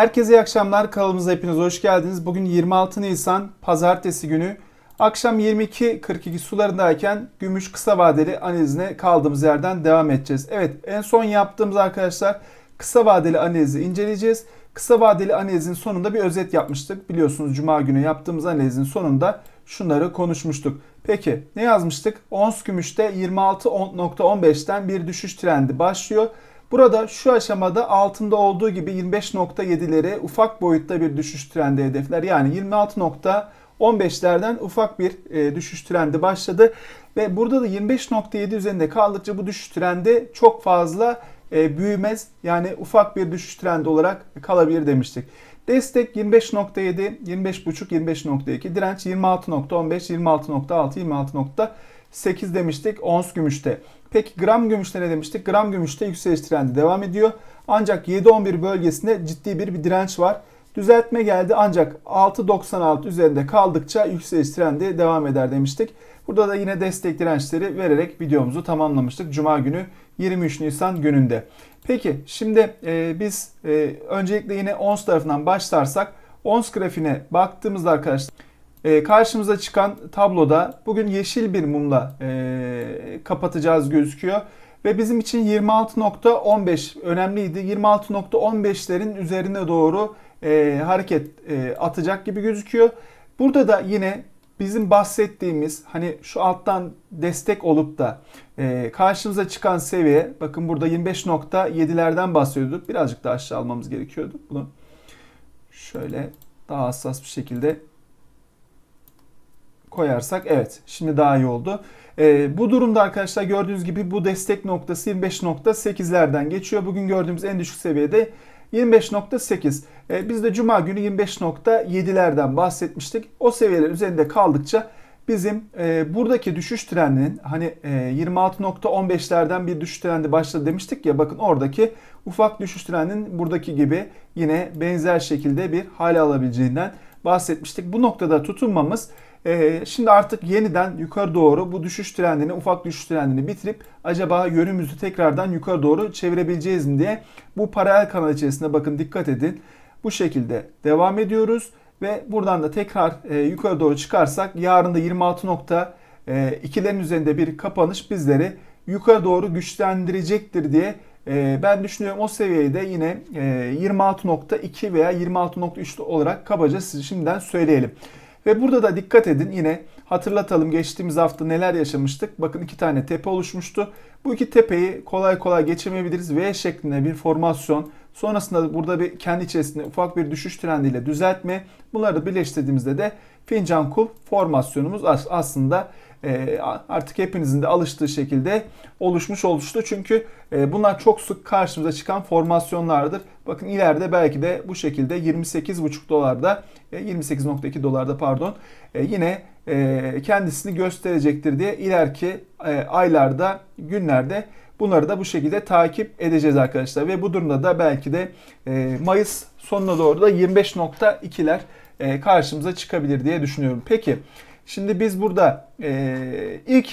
Herkese iyi akşamlar. Kanalımıza hepiniz hoş geldiniz. Bugün 26 Nisan Pazartesi günü. Akşam 22.42 sularındayken gümüş kısa vadeli analizine kaldığımız yerden devam edeceğiz. Evet en son yaptığımız arkadaşlar kısa vadeli analizi inceleyeceğiz. Kısa vadeli analizin sonunda bir özet yapmıştık. Biliyorsunuz Cuma günü yaptığımız analizin sonunda şunları konuşmuştuk. Peki ne yazmıştık? Ons gümüşte 26.15'ten bir düşüş trendi başlıyor. Burada şu aşamada altında olduğu gibi 25.7'leri ufak boyutta bir düşüş trendi hedefler. Yani 26.15'lerden ufak bir e, düşüş trendi başladı. Ve burada da 25.7 üzerinde kaldıkça bu düşüş trendi çok fazla e, büyümez. Yani ufak bir düşüş trendi olarak kalabilir demiştik. Destek 25.7, 25.5, 25.2. Direnç 26.15, 26.6, 26.8 demiştik ons gümüşte. Peki gram gümüşte ne demiştik? Gram gümüşte yükseliş trendi devam ediyor. Ancak 7.11 bölgesinde ciddi bir, bir direnç var. Düzeltme geldi ancak 6.96 üzerinde kaldıkça yükseliş trendi devam eder demiştik. Burada da yine destek dirençleri vererek videomuzu tamamlamıştık. Cuma günü 23 Nisan gününde. Peki şimdi e, biz e, öncelikle yine ons tarafından başlarsak ons grafiğine baktığımızda arkadaşlar e, karşımıza çıkan tabloda bugün yeşil bir mumla e, kapatacağız gözüküyor. Ve bizim için 26.15 önemliydi. 26.15'lerin üzerine doğru e, hareket e, atacak gibi gözüküyor. Burada da yine bizim bahsettiğimiz hani şu alttan destek olup da e, karşımıza çıkan seviye bakın burada 25.7'lerden bahsediyorduk. Birazcık daha aşağı almamız gerekiyordu. Bunu şöyle daha hassas bir şekilde koyarsak evet şimdi daha iyi oldu. E, bu durumda arkadaşlar gördüğünüz gibi bu destek noktası 25.8'lerden geçiyor. Bugün gördüğümüz en düşük seviyede 25.8. E, biz de cuma günü 25.7'lerden bahsetmiştik. O seviyeler üzerinde kaldıkça bizim e, buradaki düşüş trendinin hani e, 26.15'lerden bir düşüş trendi başladı demiştik ya bakın oradaki ufak düşüş trendinin buradaki gibi yine benzer şekilde bir hale alabileceğinden bahsetmiştik. Bu noktada tutunmamız ee, şimdi artık yeniden yukarı doğru bu düşüş trendini, ufak düşüş trendini bitirip acaba yönümüzü tekrardan yukarı doğru çevirebileceğiz mi diye bu paralel kanal içerisinde bakın dikkat edin. Bu şekilde devam ediyoruz ve buradan da tekrar e, yukarı doğru çıkarsak yarın da 26.2'lerin e, üzerinde bir kapanış bizleri yukarı doğru güçlendirecektir diye e, ben düşünüyorum o seviyeyi de yine 26.2 veya 26.3 olarak kabaca size şimdiden söyleyelim. Ve burada da dikkat edin yine hatırlatalım geçtiğimiz hafta neler yaşamıştık. Bakın iki tane tepe oluşmuştu. Bu iki tepeyi kolay kolay geçemeyebiliriz. V şeklinde bir formasyon. Sonrasında burada bir kendi içerisinde ufak bir düşüş trendiyle düzeltme. Bunları birleştirdiğimizde de fincan kul formasyonumuz aslında e, artık hepinizin de alıştığı şekilde oluşmuş oluştu. Çünkü e, bunlar çok sık karşımıza çıkan formasyonlardır. Bakın ileride belki de bu şekilde 28,5 dolarda 28.2 e, dolarda pardon yine kendisini gösterecektir diye ileriki aylarda günlerde Bunları da bu şekilde takip edeceğiz arkadaşlar. Ve bu durumda da belki de Mayıs sonuna doğru da 25.2'ler karşımıza çıkabilir diye düşünüyorum. Peki Şimdi biz burada e, ilk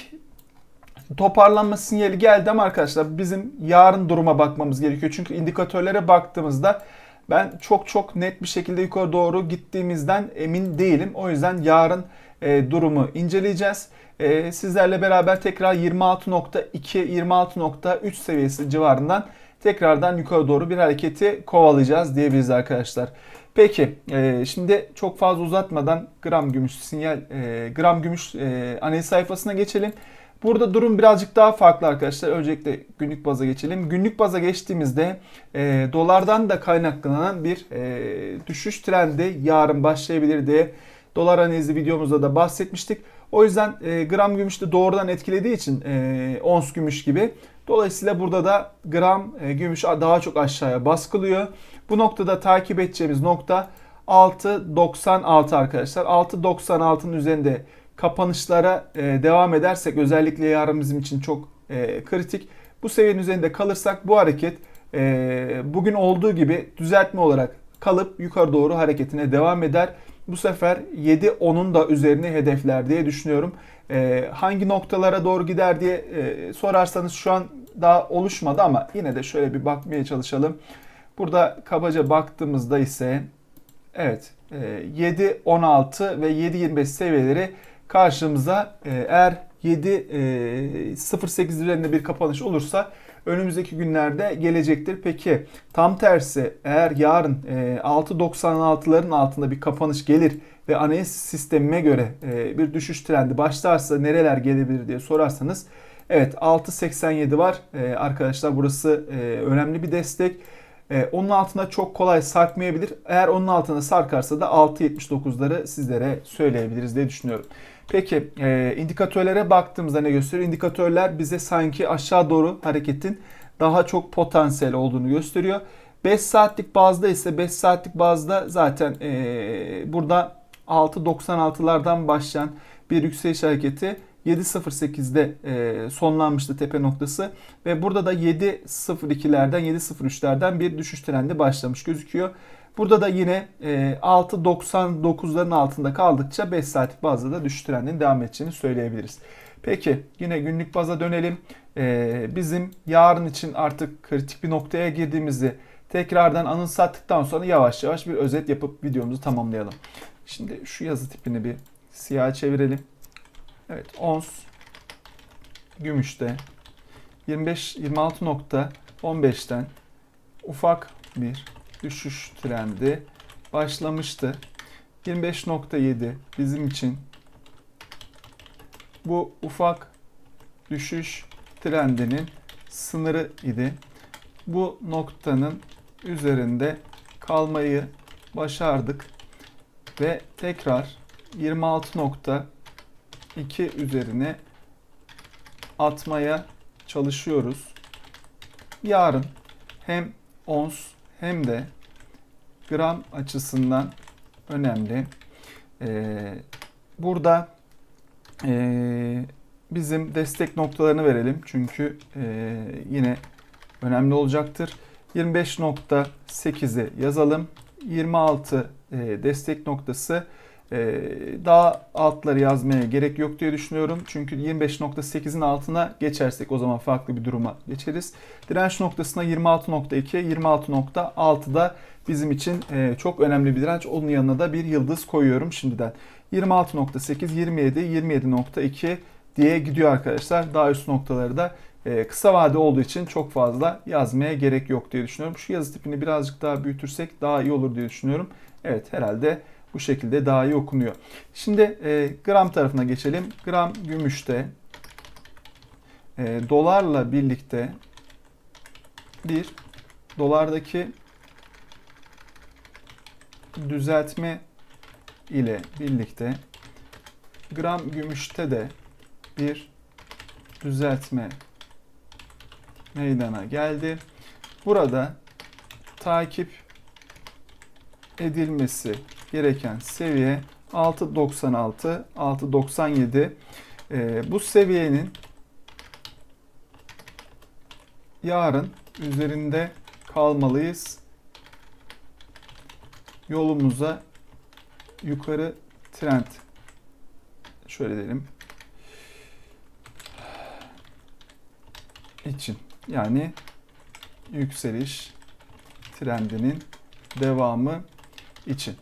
toparlanma sinyali geldi ama arkadaşlar bizim yarın duruma bakmamız gerekiyor. Çünkü indikatörlere baktığımızda ben çok çok net bir şekilde yukarı doğru gittiğimizden emin değilim. O yüzden yarın e, durumu inceleyeceğiz. E, sizlerle beraber tekrar 26.2 26.3 seviyesi civarından tekrardan yukarı doğru bir hareketi kovalayacağız diyebiliriz arkadaşlar. Peki e, şimdi çok fazla uzatmadan gram gümüş sinyal e, gram gümüş e, analiz sayfasına geçelim. Burada durum birazcık daha farklı arkadaşlar. Öncelikle günlük baza geçelim. Günlük baza geçtiğimizde e, dolardan da kaynaklanan bir e, düşüş trendi yarın başlayabilir diye dolar analizi videomuzda da bahsetmiştik. O yüzden e, gram gümüş de doğrudan etkilediği için e, ons gümüş gibi. Dolayısıyla burada da gram e, gümüş daha çok aşağıya baskılıyor. Bu noktada takip edeceğimiz nokta 6.96 arkadaşlar. 6.96'nın üzerinde kapanışlara e, devam edersek özellikle yarın bizim için çok e, kritik. Bu seviyenin üzerinde kalırsak bu hareket e, bugün olduğu gibi düzeltme olarak kalıp yukarı doğru hareketine devam eder. Bu sefer 7-10'un da üzerine hedefler diye düşünüyorum. E, hangi noktalara doğru gider diye e, sorarsanız şu an daha oluşmadı ama yine de şöyle bir bakmaya çalışalım. Burada kabaca baktığımızda ise evet e, 7.16 ve 7.25 seviyeleri karşımıza e, eğer 7.08 üzerinde bir kapanış olursa önümüzdeki günlerde gelecektir. Peki tam tersi eğer yarın e, 6.96'ların altında bir kapanış gelir ve analiz sistemime göre e, bir düşüş trendi başlarsa nereler gelebilir diye sorarsanız evet 6.87 var e, arkadaşlar burası e, önemli bir destek. E, onun altına çok kolay sarkmayabilir. Eğer onun altına sarkarsa da 6.79'ları sizlere söyleyebiliriz diye düşünüyorum. Peki e, indikatörlere baktığımızda ne gösteriyor? İndikatörler bize sanki aşağı doğru hareketin daha çok potansiyel olduğunu gösteriyor. 5 saatlik bazda ise 5 saatlik bazda zaten e, burada 6.96'lardan başlayan bir yükseliş hareketi 7.08'de e, sonlanmıştı tepe noktası ve burada da 7.02'lerden 7.03'lerden bir düşüş trendi başlamış gözüküyor. Burada da yine e, 6.99'ların altında kaldıkça 5 saatlik bazda da düşüş trendinin devam edeceğini söyleyebiliriz. Peki yine günlük baza dönelim. E, bizim yarın için artık kritik bir noktaya girdiğimizi tekrardan anımsattıktan sonra yavaş yavaş bir özet yapıp videomuzu tamamlayalım. Şimdi şu yazı tipini bir siyah çevirelim. Evet ons gümüşte 25 26.15'ten ufak bir düşüş trendi başlamıştı. 25.7 bizim için bu ufak düşüş trendinin sınırı idi. Bu noktanın üzerinde kalmayı başardık ve tekrar 26.2 üzerine atmaya çalışıyoruz. Yarın hem ons hem de gram açısından önemli. Ee, burada e, bizim destek noktalarını verelim çünkü e, yine önemli olacaktır. 25.8'i yazalım. 26 e, destek noktası daha altları yazmaya gerek yok diye düşünüyorum. Çünkü 25.8'in altına geçersek o zaman farklı bir duruma geçeriz. Direnç noktasına 26.2, 26.6 bizim için e, çok önemli bir direnç. Onun yanına da bir yıldız koyuyorum şimdiden. 26.8, 27, 27.2 diye gidiyor arkadaşlar. Daha üst noktaları da e, kısa vade olduğu için çok fazla yazmaya gerek yok diye düşünüyorum. Şu yazı tipini birazcık daha büyütürsek daha iyi olur diye düşünüyorum. Evet herhalde bu şekilde daha iyi okunuyor. Şimdi e, gram tarafına geçelim. Gram gümüşte e, dolarla birlikte bir dolardaki düzeltme ile birlikte gram gümüşte de bir düzeltme meydana geldi. Burada takip edilmesi gereken seviye 6.96, 6.97. Ee, bu seviyenin yarın üzerinde kalmalıyız. Yolumuza yukarı trend şöyle diyelim için yani yükseliş trendinin devamı için.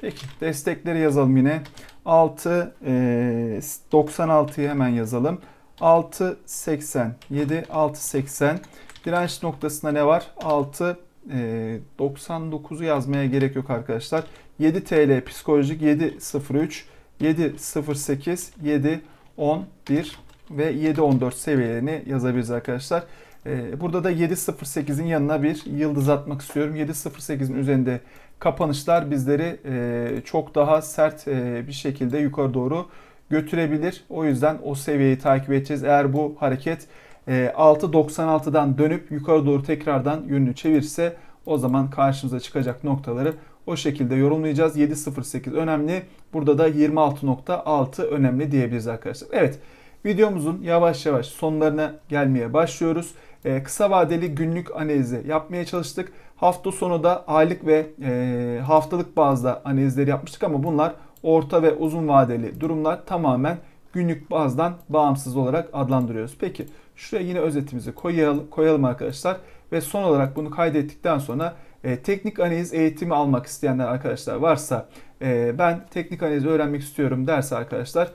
Peki destekleri yazalım yine. 6 e, 96'yı hemen yazalım. 6.87 6.80 direnç noktasında ne var? 6 e, 99'u yazmaya gerek yok arkadaşlar. 7 TL psikolojik 7.03 7.08 7.11 ve 7.14 seviyelerini yazabiliriz arkadaşlar. E, burada da 7.08'in yanına bir yıldız atmak istiyorum. 7.08'in üzerinde kapanışlar bizleri e, çok daha sert e, bir şekilde yukarı doğru götürebilir. O yüzden o seviyeyi takip edeceğiz. Eğer bu hareket e, 6.96'dan dönüp yukarı doğru tekrardan yönünü çevirse o zaman karşımıza çıkacak noktaları o şekilde yorumlayacağız. 7.08 önemli. Burada da 26.6 önemli diyebiliriz arkadaşlar. Evet videomuzun yavaş yavaş sonlarına gelmeye başlıyoruz. Ee, kısa vadeli günlük analizi yapmaya çalıştık. Hafta sonu da aylık ve e, haftalık bazda analizleri yapmıştık ama bunlar orta ve uzun vadeli durumlar tamamen günlük bazdan bağımsız olarak adlandırıyoruz. Peki şuraya yine özetimizi koyalım, koyalım arkadaşlar. Ve son olarak bunu kaydettikten sonra e, teknik analiz eğitimi almak isteyenler arkadaşlar varsa e, ben teknik analiz öğrenmek istiyorum derse arkadaşlar e,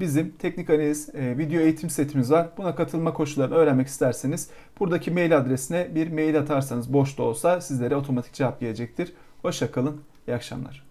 bizim teknik analiz e, video eğitim setimiz var. Buna katılma koşullarını öğrenmek isterseniz buradaki mail adresine bir mail atarsanız boş da olsa sizlere otomatik cevap gelecektir. Hoşçakalın, iyi akşamlar.